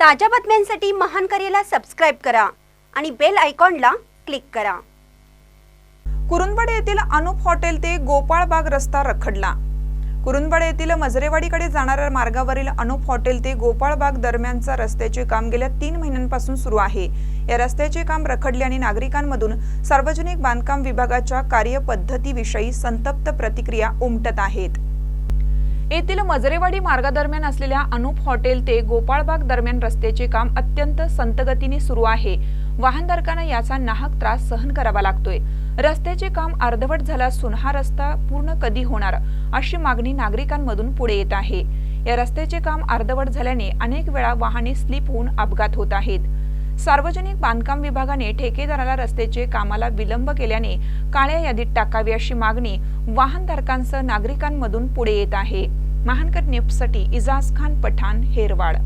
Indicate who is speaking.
Speaker 1: ताज्या बातम्यांसाठी महान करेला सबस्क्राईब करा आणि बेल आयकॉनला क्लिक करा.
Speaker 2: कुरुंदवाडे येथील अनुप हॉटेल ते गोपाळबाग रस्ता रखडला. कुरुंदवाडे येथील मजरेवाडीकडे जाणाऱ्या मार्गावरील अनुप हॉटेल ते गोपाळबाग दरम्यानचा रस्त्याचे काम गेल्या तीन महिन्यांपासून सुरू आहे. या रस्त्याचे काम रखडल्याने नागरिकांमधून सार्वजनिक बांधकाम विभागाच्या कार्यपद्धतीविषयी संतप्त प्रतिक्रिया उमटत आहेत. येथील मजरेवाडी मार्गादरम्यान असलेल्या अनुप हॉटेल ते गोपाळबाग दरम्यान रस्त्याचे काम अत्यंत संतगतीने सुरू आहे. वाहनधारकांना याचा नाहक त्रास सहन करावा लागतोय. रस्त्याचे काम अर्धवट झाला असून हा रस्ता पूर्ण कधी होणार अशी मागणी नागरिकांमधून पुढे येत आहे. या रस्त्याचे काम अर्धवट झाल्याने अनेक वेळा वाहने स्लिप होऊन अपघात होत आहेत. सार्वजनिक बांधकाम विभागाने ठेकेदाराला रस्त्याचे कामाला विलंब केल्याने काळ्या यादीत टाकावी अशी मागणी वाहनधारकांसह नागरिकांमधून पुढे येत आहे. महानकर नेपसाठी इजाज खान पठाण हेरवाड.